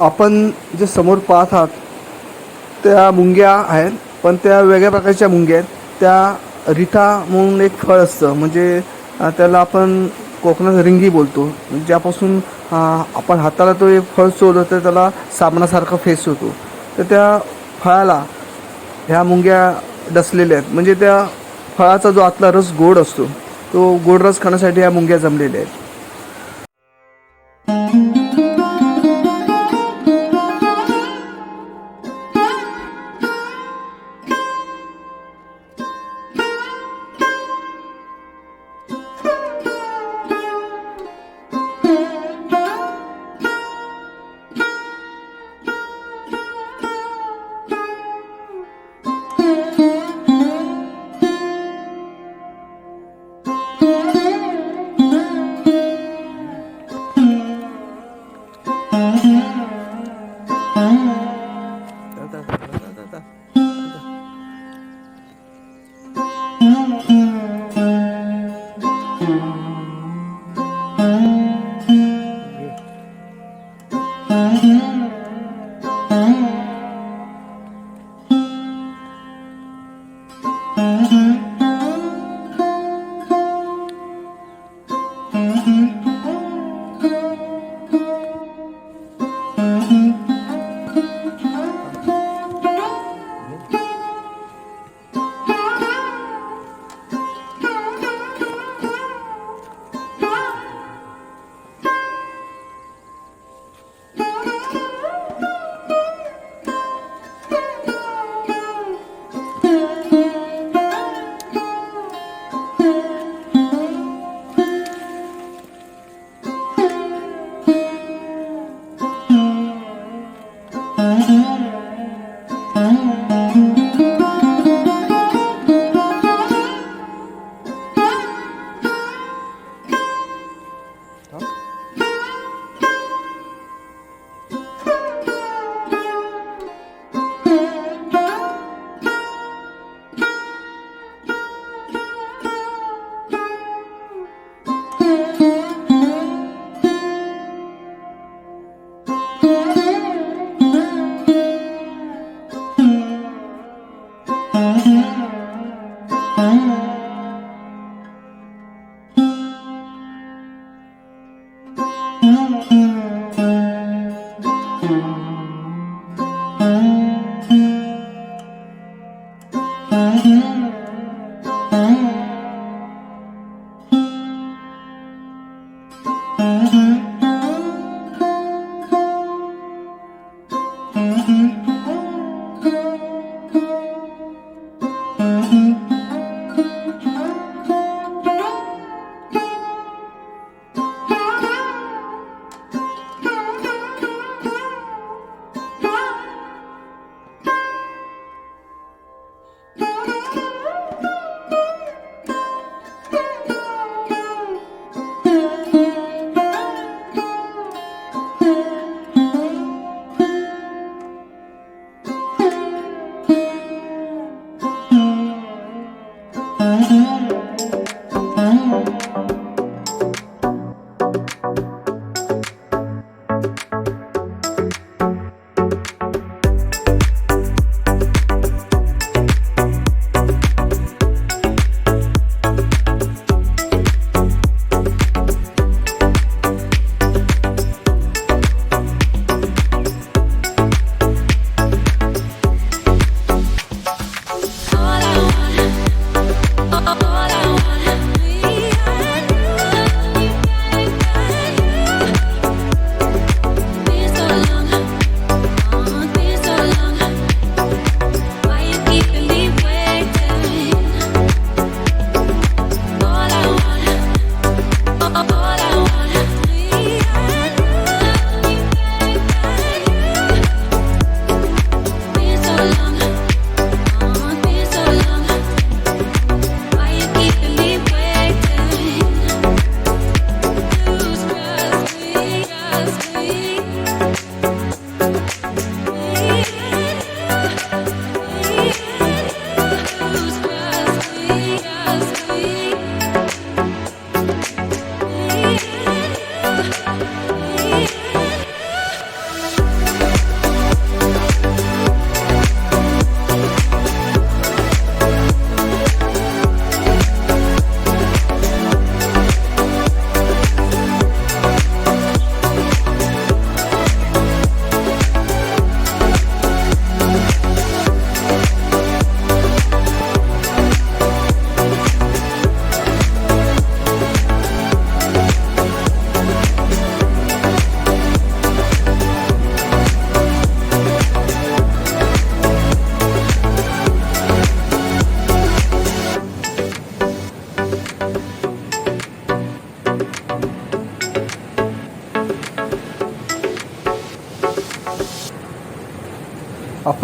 आपण जे समोर पाहत आहात त्या मुंग्या आहेत पण त्या वेगळ्या प्रकारच्या मुंग्या आहेत. त्या रिठा म्हणून एक फळ असतं. म्हणजे त्याला आपण कोकणात रिंगी बोलतो. ज्यापासून आपण हाताला तो एक फळ चोरलं तर त्याला साबणासारखा फेस होतो. तर त्या फळाला ह्या मुंग्या डसलेल्या आहेत. म्हणजे त्या फळाचा जो आतला रस गोड असतो तो गोड रस खाण्यासाठी ह्या मुंग्या जमलेल्या आहेत.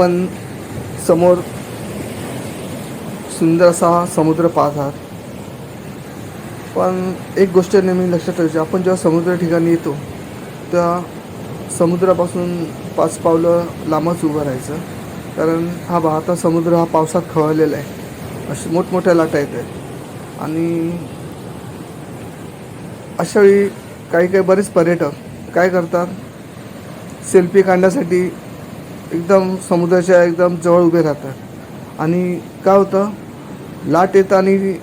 आपण समोर सुंदर असा समुद्र पाहत आहात. पण एक गोष्ट नेहमी लक्षात ठेवायची आपण जेव्हा समुद्र ठिकाणी येतो तेव्हा समुद्रापासून पाच पावलं लांबच उभं राहायचं. कारण हा वाहता समुद्र हा पावसात खवळलेला आहे. अशा मोठमोठ्या लाटा येत आहेत. आणि अशावेळी काही काही बरेच पर्यटक काय करतात? सेल्फी काढण्यासाठी एकदम समुद्राच्या एकदम जवळ उभे राहतात. आणि काय होतं? लाट येतं आणि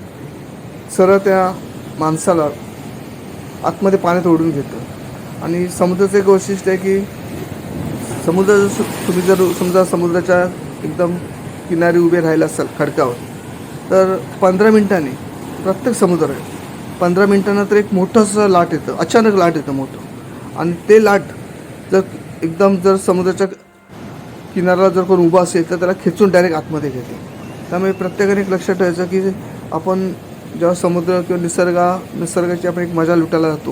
सरळ त्या माणसाला आतमध्ये पाण्यात ओढून घेतं. आणि समुद्राचं एक वैशिष्ट्य आहे की समुद्र जर तुम्ही जर समजा समुद्राच्या एकदम किनारी उभे राहिला असाल खडकावर तर पंधरा मिनिटांनी प्रत्येक समुद्र आहे पंधरा मिनिटानंतर एक मोठंसं लाट येतं अचानक लाट येतं मोठं. आणि ते लाट जर एकदम जर समुद्राच्या किनाऱ्याला जर कोण उभा असेल तर त्याला खेचून डायरेक्ट आतमध्ये घेते. त्यामुळे प्रत्येकाने एक लक्षात ठेवायचं की आपण जेव्हा समुद्र किंवा निसर्गा निसर्गाची आपण एक मजा लुटायला जातो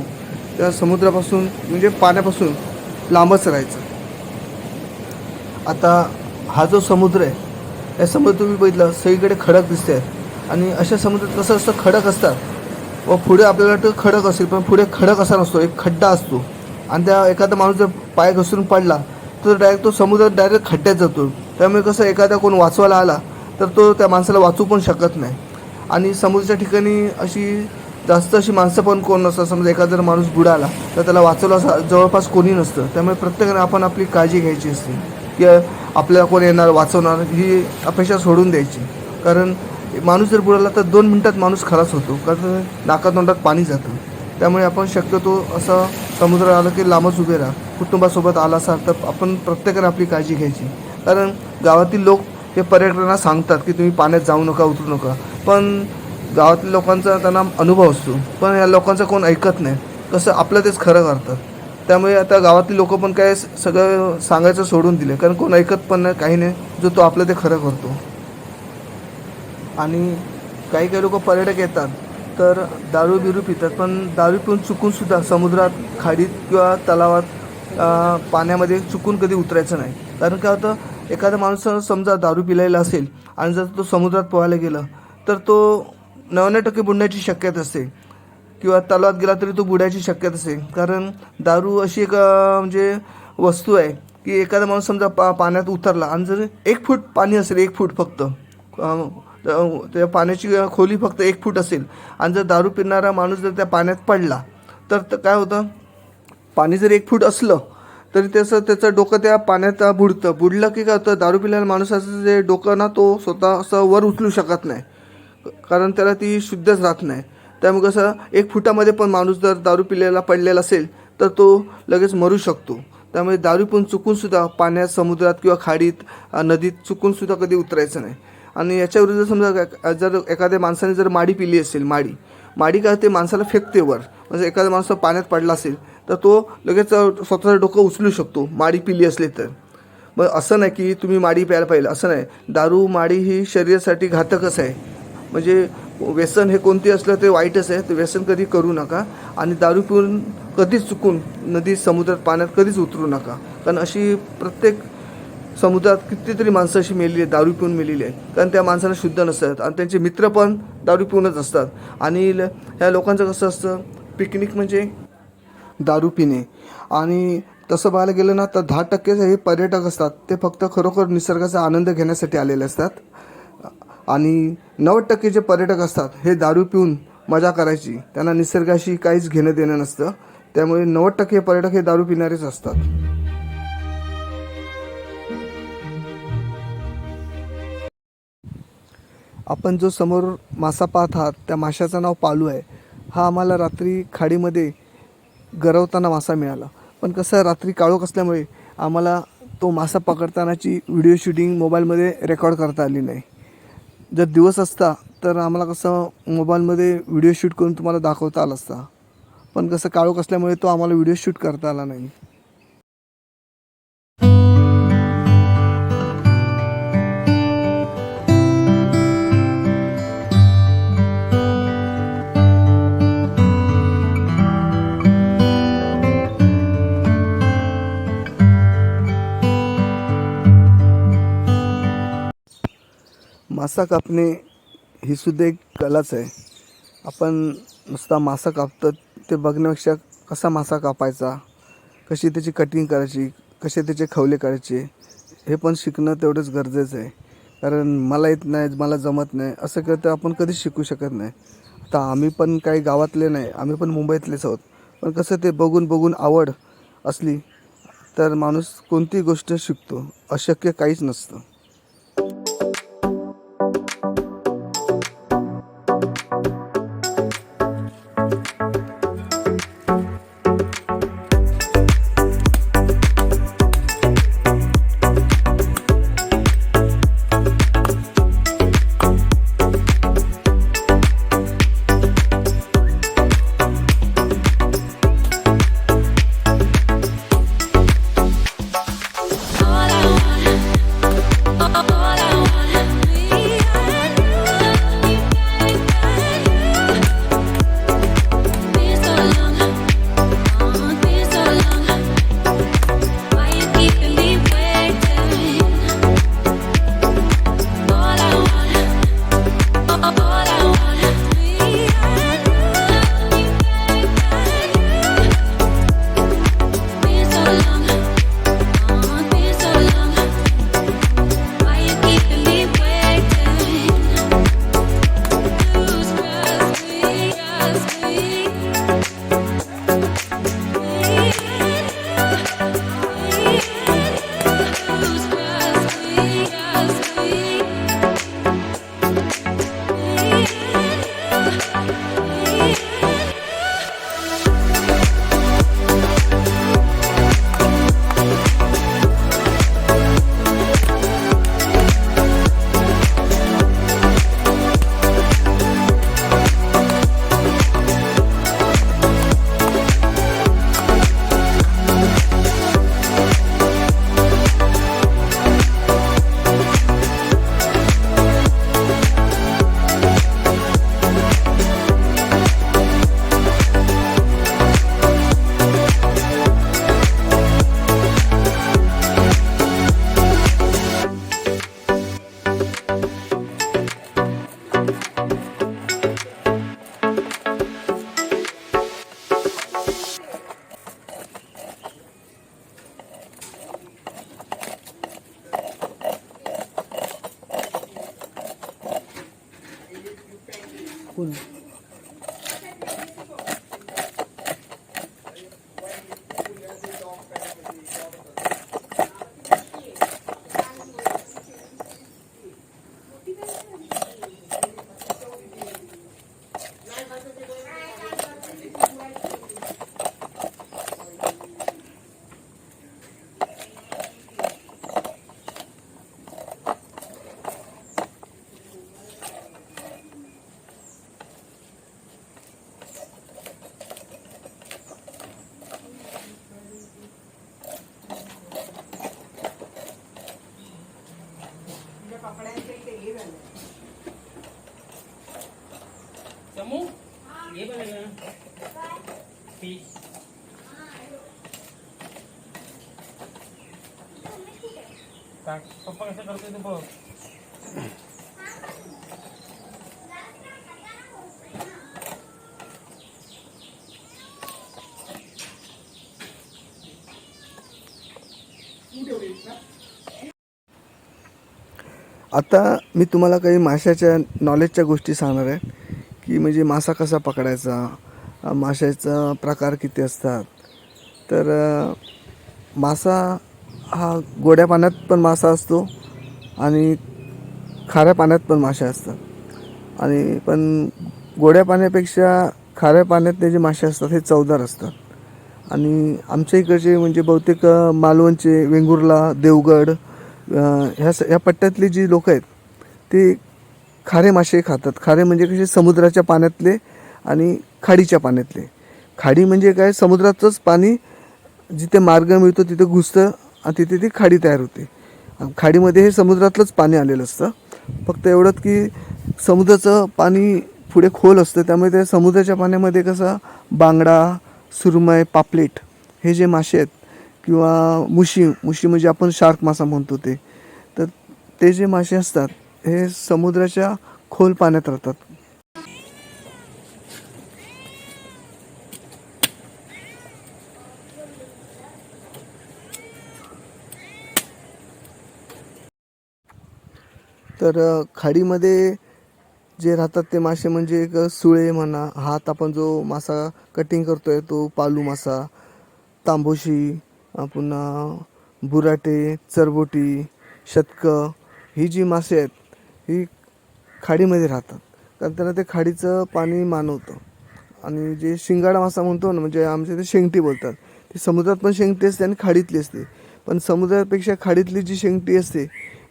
तेव्हा समुद्रापासून म्हणजे पाण्यापासून लांबच राहायचं. आता हा जो समुद्र आहे या समुद्र तुम्ही बघितलं सगळीकडे खडक दिसते आहेत आणि अशा समुद्रात कसं असतं खडक असतात. व पुढे आपल्याला वाटतं खडक असेल पण पुढे खडक असा नसतो एक खड्डा असतो. आणि त्या एखादा माणूस जर पाय घसरून पडला तर डायरेक्ट तो समुद्र डायरेक्ट खड्ड्यात जातो. त्यामुळे कसं एखादा कोण वाचवायला आला तर तो त्या माणसाला वाचू पण शकत नाही. आणि समुद्राच्या ठिकाणी अशी जास्त अशी माणसं पण कोण नसतात. समजा एखादा जर माणूस बुडाला तर त्याला वाचवलं जवळपास कोणी नसतं. त्यामुळे प्रत्येकाने आपण आपली काळजी घ्यायची असते. की आपल्याला कोण येणार वाचवणार ही अपेक्षा सोडून द्यायची. कारण माणूस जर बुडाला तर दोन मिनटात माणूस खलास होतो. कारण नाकातोंडात पाणी जातं. त्यामुळे आपण शक्यतो असं समुद्र आलं की लांबच उभे राहा. कुटुंबासोबत आला असाल तर आपण प्रत्येकाने आपली काळजी घ्यायची. कारण गावातील लोक हे पर्यटकांना सांगतात की तुम्ही पाण्यात जाऊ नका उतरू नका. पण गावातील लोकांचा त्यांना अनुभव असतो. पण या लोकांचं कोण ऐकत नाही. कसं आपलं तेच खरं करतात. त्यामुळे आता गावातील लोक पण काय सगळं सांगायचं सोडून दिले. कारण कोण ऐकत पण नाही काही नाही. जो तो आपलं ते खरं करतो. आणि काही काही लोक पर्यटक येतात. तर दारू बिरू पितात पण दारू पिऊन चुकून सुद्धा समुद्रात खाडीत किंवा तलावात पाण्यामध्ये चुकून कधी उतरायचं नाही. कारण काय होतं एखादा माणूस समजा दारू पिलेला असेल आणि जर तो समुद्रात पोहायला गेला तर तो नव्याण्णव टक्के बुडण्याची शक्यता असते. किंवा तलावात गेला तरी तो बुडायची शक्यता असते. कारण दारू अशी एक म्हणजे वस्तू आहे की एखादा माणूस समजा पा पाण्यात उतरला आणि जर एक फूट पाणी असेल एक फूट फक्त त्या- पाण्याची खोली फक्त एक फूट असेल. आणि जर दारू पिणारा माणूस जर त्या पाण्यात पडला तर काय होतं? पाणी जर एक फूट असलं तरी त्याचं त्याचं डोकं त्या पाण्यात बुडतं. बुडलं की काय होतं? दारू पिलेल्या माणसाचं जे डोकं ना तो स्वतः असं वर उचलू शकत नाही. कारण त्याला ती शुद्धच राहत नाही. त्यामुळे कसं एक फुटामध्ये पण माणूस जर दारू पिलेला पडलेला असेल तर तो लगेच मरू शकतो. त्यामुळे दारू पिऊन चुकूनसुद्धा पाण्यात समुद्रात किंवा खाडीत नदीत चुकूनसुद्धा कधी उतरायचं नाही. आणि याच्याविरुद्ध समजा जर एखाद्या माणसाने जर माडी पिली असेल माडी माडी काय ते माणसाला फेकते वर म्हणजे एखादा माणूस पाण्यात पडला असेल तर तो लगेच स्वतःचं डोकं उचलू शकतो माडी पिली असली तर. मग असं नाही की तुम्ही माडी प्यायला पाहिजे असं नाही. दारू माडी ही शरीरासाठी घातकच आहे. म्हणजे व्यसन हे कोणते असलं ते वाईटच आहे ते व्यसन कधी करू नका. आणि दारू पिऊन कधीच चुकून नदी समुद्रात पाण्यात कधीच उतरू नका. कारण अशी प्रत्येक समुद्रात कितीतरी माणसं अशी मेलेली आहेत दारू पिऊन मेलेली आहेत. कारण त्या माणसाला शुद्ध नसतात आणि त्यांचे मित्र पण दारू पिऊनच असतात. आणि ल- ह्या लोकांचं कसं असतं पिकनिक म्हणजे दारू पिणे. आणि तसं पाहायला गेलं ना तर दहा टक्के हे पर्यटक असतात ते फक्त खरोखर निसर्गाचा आनंद घेण्यासाठी आलेले असतात. आणि नव्वद टक्के जे पर्यटक असतात हे दारू पिऊन मजा करायची. त्यांना निसर्गाशी काहीच घेणं देणं नसतं. त्यामुळे नव्वद टक्के पर्यटक हे दारू पिणारेच असतात. आपण जो समोर मासा पाहत आहात त्या माशाचं नाव पालू आहे. हा आम्हाला रात्री खाडीमध्ये गरवताना मासा मिळाला. पण कसं रात्री काळोख असल्यामुळे आम्हाला तो मासा पकडतानाची व्हिडिओ शूटिंग मोबाईलमध्ये रेकॉर्ड करता आली नाही. जर दिवस असता तर आम्हाला कसं मोबाईलमध्ये व्हिडिओ शूट करून तुम्हाला दाखवता आला असता. पण कसं काळोख असल्यामुळे तो आम्हाला व्हिडिओ शूट करता आला नाही. मासा कापणे ही सुद्धा एक कलाच आहे. आपण नुसता मासा कापतो ते बघण्यापेक्षा कसा मासा कापायचा कशी त्याची कटिंग करायची कसे त्याचे खवले करायचे हे पण शिकणं तेवढंच गरजेचं आहे. कारण मला येत नाही मला जमत नाही असं करता आपण कधीच शिकू शकत नाही. आता आम्ही पण काही गावातले नाही आम्ही पण मुंबईतलेच आहोत. पण कसं ते बघून बघून आवड असली तर माणूस कोणती गोष्ट शिकतो अशक्य काहीच नसतं. पप्पा कसं करतोय तू बघ आता मी तुम्हाला काही माशाच्या नॉलेजच्या गोष्टी सांगणार आहे की म्हणजे मासा कसा पकडायचा माशाचा प्रकार किती असतात. तर मासा हा गोड्या पाण्यात पण मासा असतो आणि खाऱ्या पाण्यात पण मासे असतात. आणि पण गोड्या पाण्यापेक्षा खाऱ्या पाण्यातले जे मासे असतात हे चवदार असतात. आणि आमच्या इकडचे म्हणजे बहुतेक मालवणचे वेंगुर्ला देवगड ह्या स ह्या पट्ट्यातली जी लोक आहेत ते खारे मासे खातात. खारे म्हणजे कसे समुद्राच्या पाण्यातले आणि खाडीच्या पाण्यातले. खाडी म्हणजे काय? समुद्राचंच पाणी जिथे मार्ग मिळतो तिथे घुसतं तिथे ती खाडी तयार होते. खाडीमध्ये हे समुद्रातलंच पाणी आलेलं असतं. फक्त एवढंच की समुद्राचं पाणी पुढे खोल असतं. त्यामुळे त्या समुद्राच्या पाण्यामध्ये कसं बांगडा सुरमय पापलेट हे जे मासे आहेत किंवा मुशी मुशी म्हणजे आपण शार्क मासा म्हणतो ते तर ते जे मासे असतात हे समुद्राच्या खोल पाण्यात राहतात. तर खाडीमध्ये जे राहतात ते मासे म्हणजे एक सुळे म्हणा हात आपण जो मासा कटिंग करतो आहे तो पालू मासा तांबोशी पुन्हा बुराटे चरबोटी शतक ही जी मासे आहेत ही खाडीमध्ये राहतात. कारण त्यांना ते खाडीचं पाणी मानवतं. आणि जे शिंगाडा मासा म्हणतो ना म्हणजे आमच्या इथे शेंगटी बोलतात. ती समुद्रात पण शेंगटी असते आणि खाडीतली असते. पण समुद्रापेक्षा खाडीतली जी शेंगटी असते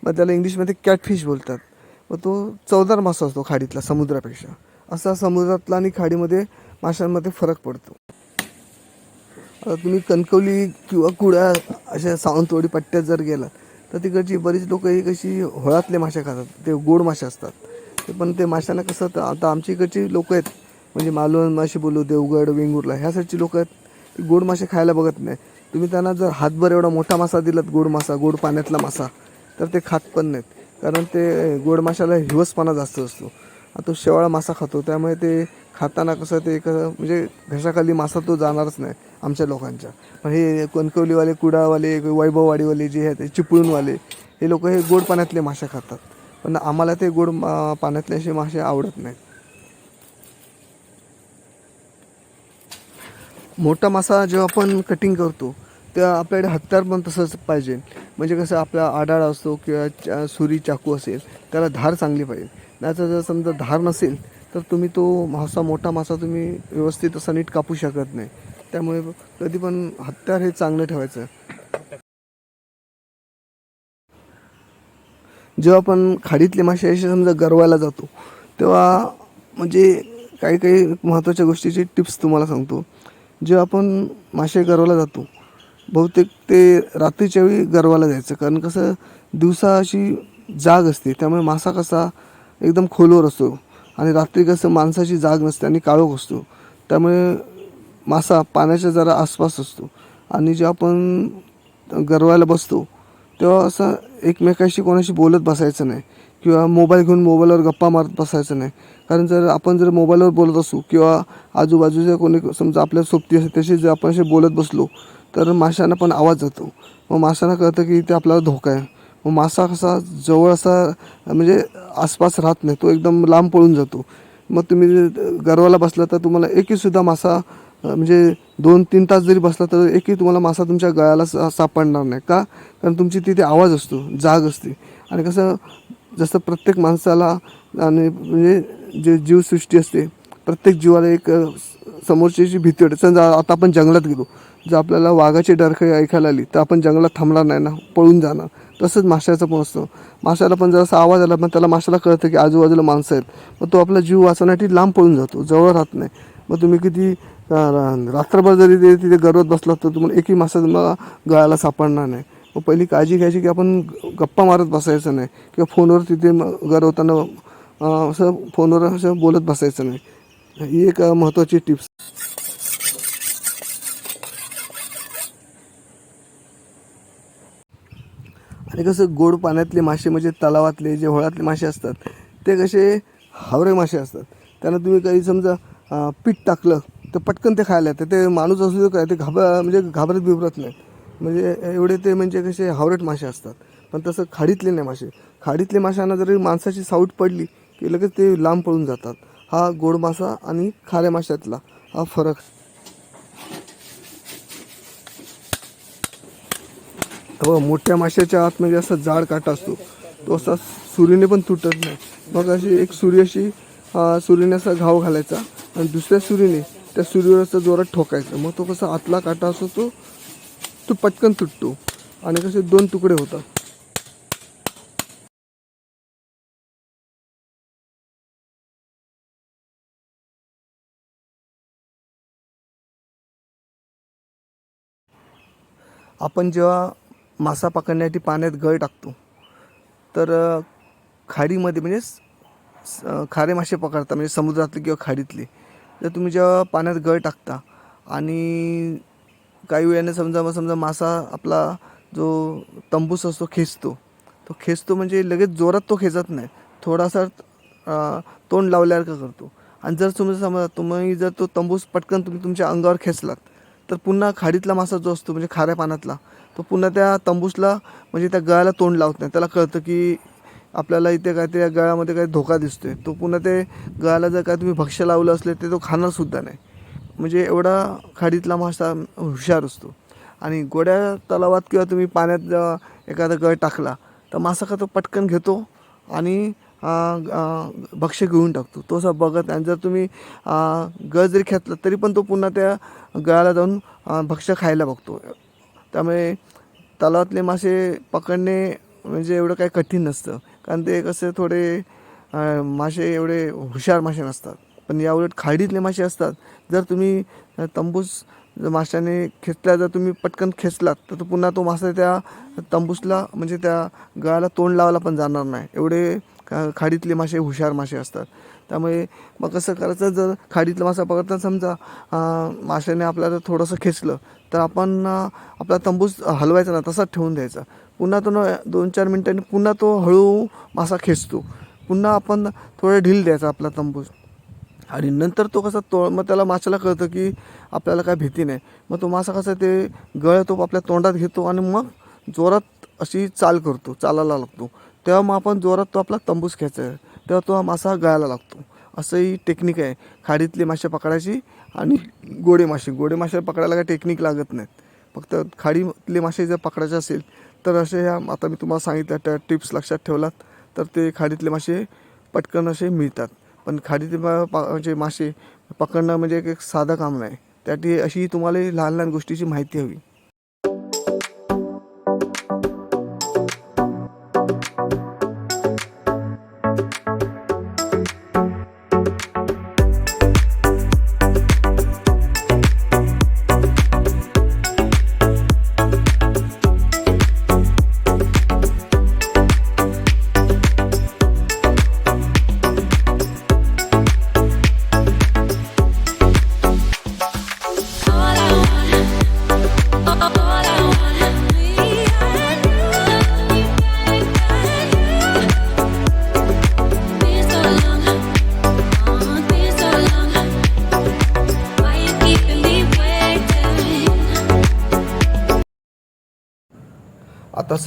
मग त्याला इंग्लिशमध्ये कॅटफिश बोलतात. मग तो चवदार मासा असतो खाडीतला समुद्रापेक्षा. असा समुद्रातला आणि खाडीमध्ये माशांमध्ये फरक पडतो. आता तुम्ही कणकवली किंवा कुड्या अशा सावंतवाडी पट्ट्यात जर गेलात तर तिकडची बरीच लोक ही कशी होळातले मासे खातात. ते गोड मासे असतात. ते पण ते माशांना कसं तर आता आमच्या इकडची लोक आहेत. म्हणजे मालवण मासे बोलू देवगड वेंगुर्ला ह्या साईडची लोक आहेत. ती गोड मासे खायला बघत नाही. तुम्ही त्यांना जर हातभर एवढा मोठा मासा दिलात गोड मासा गोड पाण्यातला मासा तर ते खात पण नाहीत. कारण ते गोड माशाला हिवसपणा जास्त असतो. तो शेवाळा मासा खातो. त्यामुळे ते खाताना कसं ते एक म्हणजे घशाखाली मासा तो जाणारच नाही आमच्या लोकांच्या. पण हे कणकवलीवाले कुडावाले वैभववाडीवाले जे आहेत ते चिपळूणवाले हे लोक हे गोड पाण्यातले मासे खातात. पण आम्हाला ते गोड मा- पाण्यातले असे मासे आवडत नाहीत. मोठा मासा जेव्हा आपण कटिंग करतो तर आपल्याकडे हत्यार पण तसंच पाहिजे. म्हणजे कसं आपला आडाळा असतो किंवा चा- सुरी चाकू असेल त्याला धार चांगली पाहिजे. नाहीतर जर समजा धार नसेल तर तुम्ही तो मासा मोठा मासा तुम्ही व्यवस्थित असा नीट कापू शकत नाही. त्यामुळे कधी पण हत्यार हे चांगलं ठेवायचं. जेव्हा आपण खाडीतले मासे असे समजा गरवायला जातो तेव्हा म्हणजे काही काही महत्त्वाच्या गोष्टीची टिप्स तुम्हाला सांगतो. जेव्हा आपण मासे गरवायला जातो बहुतेक ते रात्रीच्या वेळी गरवायला जायचं. कारण कसं दिवसा अशी जाग असते त्यामुळे मासा कसा एकदम खोलवर असतो आणि रात्री कसं माणसाची जाग नसते आणि काळोख असतो. त्यामुळे मासा पाण्याच्या जरा आसपास असतो. आणि जेव्हा आपण गरवायला बसतो तेव्हा असं एकमेकाशी कोणाशी बोलत बसायचं नाही. किंवा मोबाईल घेऊन मोबाईलवर गप्पा मारत बसायचं नाही. कारण जर आपण जर मोबाईलवर बोलत असू किंवा आजूबाजूच्या कोणी समजा आपल्या सोबती असेल तशी जर आपण असे बोलत बसलो तर माशांना पण आवाज जातो मग माशांना कळतं की इथे आपल्याला धोका आहे. मग मासा कसा जवळ असा म्हणजे आसपास राहत नाही. तो एकदम लांब पळून जातो. मग तुम्ही गरवाला बसला तर तुम्हाला एकहीसुद्धा मासा म्हणजे दोन तीन तास जरी बसला तर एकही तुम्हाला मासा तुमच्या गळ्याला सा सापडणार नाही. का? कारण तुमची तिथे आवाज असतो जाग असते. आणि कसं जसं प्रत्येक माणसाला आणि म्हणजे जे जीवसृष्टी असते प्रत्येक जीवाला एक समोरची जी भीती वाटते. समजा आता आपण जंगलात गेलो. जर आपल्याला वाघाची डरकाळी ऐकायला आली तर आपण जंगलात थांबणार नाही ना पळून जाणार. तसंच माशाचं पण असतं. माशाला पण जरासा आवाज आला पण त्याला माशाला कळतं की आजूबाजूला माणसं आहेत. मग तो आपला जीव वाचवण्यासाठी लांब पळून जातो जवळ राहत नाही. मग तुम्ही किती रात्रभर जरी ते तिथे गरवत बसलात तर तुम्हाला एकही मासा तुम्हाला गळाला सापडणार नाही. मग पहिली काळजी घ्यायची की आपण गप्पा मारत बसायचं नाही किंवा फोनवर तिथे गरवताना असं फोनवर असं बोलत बसायचं नाही. ही एक महत्त्वाची टिप्स. आणि कसं गोड पाण्यातले मासे म्हणजे तलावातले जे होळातले मासे असतात ते कसे हावरे मासे असतात. त्यांना तुम्ही काही समजा पीठ टाकलं तर पटकन ते खायला येतं. ते माणूस असू दे काय ते घाबर म्हणजे घाबरत बिबरत नाही. म्हणजे एवढे ते म्हणजे कसे हावरेट मासे असतात. पण तसं खाडीतले नाही मासे. खाडीतले माशांना जरी माणसाची साऊट पडली की लगेच ते लांब पळून जातात. हा गोड मासा आणि खाऱ्या माशातला हा फरक व मोठ्या माशाच्या आतमध्ये म्हणजे असा जाड काटा असतो. तो असा सुरीने पण तुटत नाही. मग अशी एक सुरी अशी सुरीने असा घाव घालायचा आणि दुसऱ्या सुरीने त्या सुरीवर असं जोरात ठोकायचं. मग तो कसा आतला काटा असतो तो तो पटकन तुटतो आणि कसे दोन तुकडे होतात. आपण जेव्हा मासा पकडण्यासाठी पाण्यात गळ टाकतो. तर खाडीमध्ये म्हणजे खारे मासे पकडता म्हणजे समुद्रातले किंवा खाडीतले. तर तुम्ही जेव्हा पाण्यात गळ टाकता आणि काही वेळाने समजा मग समजा मासा आपला जो तंबूस असतो खेचतो. तो खेचतो म्हणजे लगेच जोरात तो खेचत नाही. थोडासा तोंड लावल्यासारखं करतो. आणि जर तुम्ही समजा तुम्ही जर तो तंबूस पटकन तुम्ही तुमच्या अंगावर खेचलात तर पुन्हा खाडीतला मासा जो असतो म्हणजे खाऱ्या पाण्यातला तो पुन्हा त्या तंबूसला म्हणजे त्या गळ्याला तोंड लावत नाही. त्याला कळतं की आपल्याला इथे काय त्या गळ्यामध्ये काही धोका दिसतोय. तो पुन्हा ते गळ्याला जर काय तुम्ही भक्ष्य लावलं असले ते तो खाणारसुद्धा नाही. म्हणजे एवढा खाडीतला मासा हुशार असतो. आणि गोड्या तलावात किंवा तुम्ही पाण्यात जेव्हा एखादा गळ टाकला तर मासा का तो पटकन घेतो आणि अं, भक्ष्य घेऊन टाकतो. तो असा बघत आणि जर तुम्ही गळ जरी खेचला तरी पण तो पुन्हा त्या गळाला जाऊन भक्ष भक्ष्य खायला बघतो. त्यामुळे तलावातले मासे पकडणे म्हणजे एवढं काही कठीण नसतं. कारण ते कसं थोडे मासे एवढे हुशार मासे नसतात. पण याउलट खाडीतले मासे असतात. जर तुम्ही तंबूस जर माशाने खेचल्या जर तुम्ही पटकन खेचलात तर तो पुन्हा तो मासा त्या तंबूसला म्हणजे त्या गळाला तोंड लावायला पण जाणार नाही. एवढे का खाडीतले मासे हुशार मासे असतात. त्यामुळे मग कसं करायचं? जर खाडीतला मासा पकडताना समजा माशाने आपल्याला थोडंसं खेचलं तर आपण आपला तंबूस हलवायचा ना तसाच ठेवून द्यायचा. पुन्हा तो न- दोन चार मिनटांनी पुन्हा तो हळू मासा खेचतो. पुन्हा आपण थोडा ढील द्यायचा आपला तंबूस. आणि नंतर तो कसा तो मग त्याला माशाला कळतं की आपल्याला काय भीती नाही. मग तो मासा कसा ते गळ तो आपल्या तोंडात घेतो आणि मग जोरात अशी चाल करतो चालायला लागतो. तेव्हा मग आपण जोरात तो आपला तंबूस खेचायचा तेव्हा तो हा मासा गळायला लागतो. असं ही टेक्निक आहे. खाडीतले मासे पकडायची आणि गोडे मासे. गोडे मासे पकडायला काही टेक्निक लागत नाहीत. फक्त खाडीतले मासे जर पकडायचे असेल तर असे ह्या आता मी तुम्हाला सांगितल्या त्या टिप्स लक्षात ठेवलात तर ते खाडीतले मासे पटकन असे मिळतात. पण खाडीतले मा- पा- म्हणजे मासे पकडणं म्हणजे एक एक साधं काम नाही. त्यासाठी अशी तुम्हाला लहान लहान गोष्टीची माहिती हवी.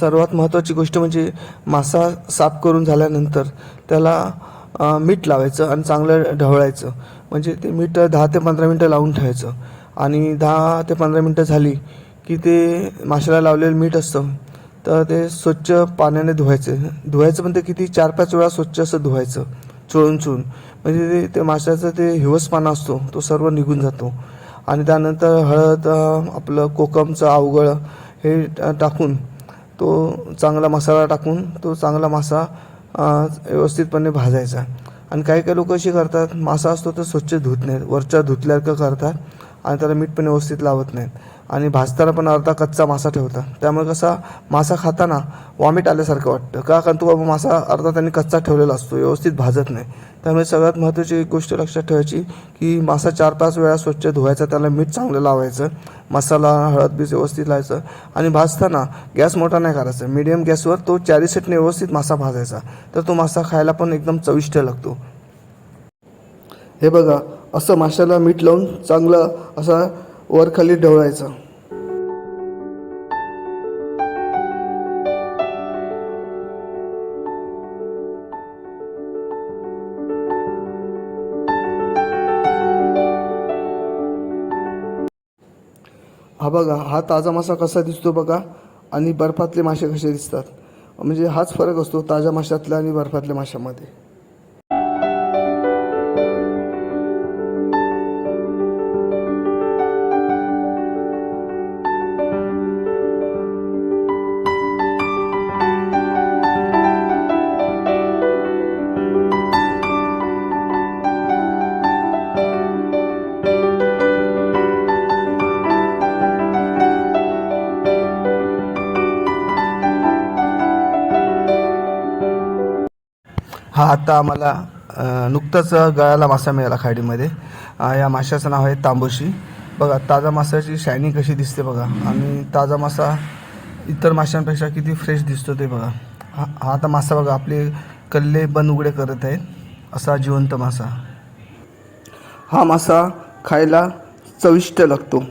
सर्वात महत्त्वाची गोष्ट म्हणजे मासा साफ करून झाल्यानंतर त्याला मीठ लावायचं आणि चांगलं ढवळायचं. म्हणजे ते मीठ दहा ते पंधरा मिनटं लावून ठेवायचं. आणि दहा ते पंधरा मिनटं झाली की ते माशाला लावलेलं मीठ असतं तर ते स्वच्छ पाण्याने धुवायचं. धुवायचं पण ते किती चार पाच वेळा स्वच्छ असं धुवायचं चोळून चोळून. म्हणजे ते ते माशाचा ते हिवसपाना असतो तो सर्व निघून जातो. आणि त्यानंतर हळद आपलं कोकमचं अवघळ हे टाकून तो चांगला मसाला टाकून तो चांगला मासा व्यवस्थितपणे भाजायचा. आणि काही काही लोक अशी करतात मासा असतो तर स्वच्छ धुत नाहीत. वरच्या धुतल्यासारखं करतात आणि त्याला मीठ पण व्यवस्थित लावत नाहीत. आणि भाजताना पण अर्धा कच्चा मासा ठेवता. त्यामुळे कसा मासा खाताना वॉमिट आल्यासारखं वाटतं. का? कारण तो बाबा मासा अर्धा त्यांनी कच्चा ठेवलेला असतो व्यवस्थित भाजत नाही. त्यामुळे सगळ्यात महत्त्वाची एक गोष्ट लक्षात ठेवायची की मासा चार पाच वेळा स्वच्छ धुवायचा त्याला मीठ चांगलं लावायचं मसाला हळद बीज व्यवस्थित लावायचं आणि भाजताना गॅस मोठा नाही करायचा. मीडियम गॅसवर तो चारी सेटने व्यवस्थित मासा भाजायचा. तर तो मासा खायला पण एकदम चविष्ट लागतो. हे बघा असं माशाला मीठ लावून चांगलं असा वर खाली ढवळायचं. हा बघा हा ताजा मासा कसा दिसतो बघा आणि बर्फातले मासे कसे दिसतात. म्हणजे हाच फरक असतो ताज्या माशातल्या आणि बर्फातल्या माशामध्ये. आता आम्हाला नुकतंच गळाला मासा मिळाला खाडीमध्ये. या माशाचं नाव आहे तांबोशी. बघा ताजा माशाची शायनिंग कशी दिसते बघा. आणि ताजा मासा इतर माशांपेक्षा किती फ्रेश दिसतो ते बघा. हा हा आता मासा बघा आपले कल्ले बंद उघडे करत आहेत. असा जिवंत मासा. हा मासा खायला चविष्ट लागतो.